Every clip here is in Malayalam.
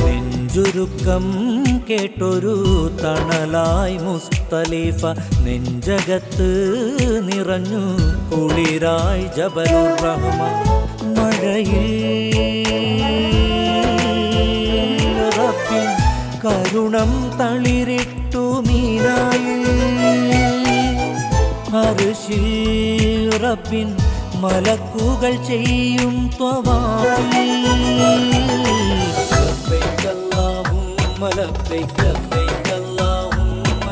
നെഞ്ചുരുക്കം കേട്ടൊരു തണലായി മുസ്തലീഫ നെഞ്ചകത്ത് നിറഞ്ഞു കുളിരായി ജബലു റഹ്മ മഴയിൽ കരുണം തളിരി അർശിൽ റബ്ബിൻ മലക്കുകൾ ചെയ്യും ത്വവാഫിൽ. ലബ്ബൈക അല്ലാഹുമ്മ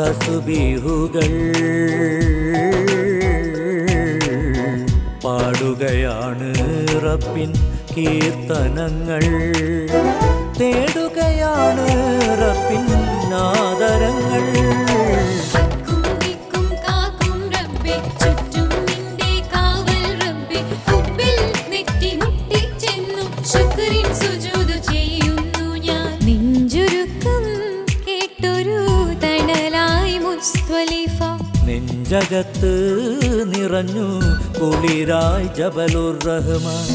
തസുബീഹുകൾ പാടുകയാണ് റബ്ബിൻ കീർത്തനങ്ങൾ തേടുകയാണ് റബ്ബിൻ നെഞ്ചകത്ത് നിറഞ്ഞു കുളിരായി ജബലുർ റഹ്മാൻ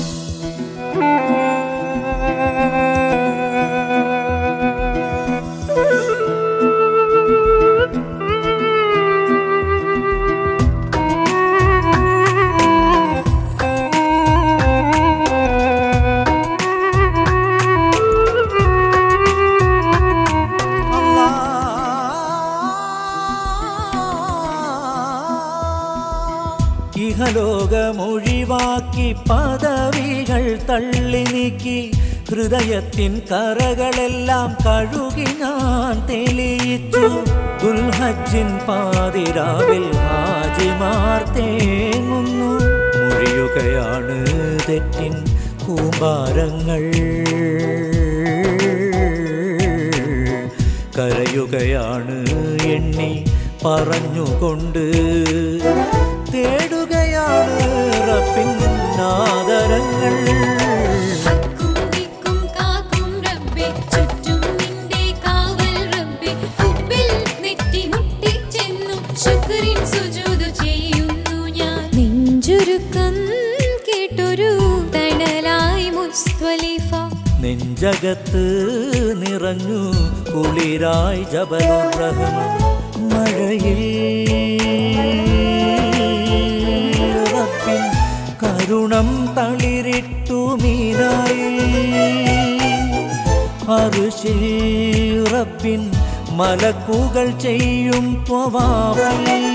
ഇഹലോകമൊഴിവാക്കി പദവികൾ തള്ളി നീക്കി ഹൃദയത്തിൻ കറകളെല്ലാം കഴുകി ഞാൻ തെളിയിച്ചു. ദുൽഹജിൻ പാതിരാവിൽ ഹാജിമാർ തേങ്ങുന്നു. മുഴിയുകയാണ് തെറ്റിൻ കൂമ്പാരങ്ങൾ. കരയുകയാണ് എണ്ണി പറഞ്ഞുകൊണ്ട്. തേടുകയാണ് നെഞ്ചകത്ത് നിറഞ്ഞു കുളിരായി ജബലുർ റഹ്മാൻ മഴയിൽ കരുണം തളിരിട്ടു മീനായി അർശിൽ റബ്ബിൻ മലക്കുകൾ ചെയ്യും ത്വവാഫിൽ.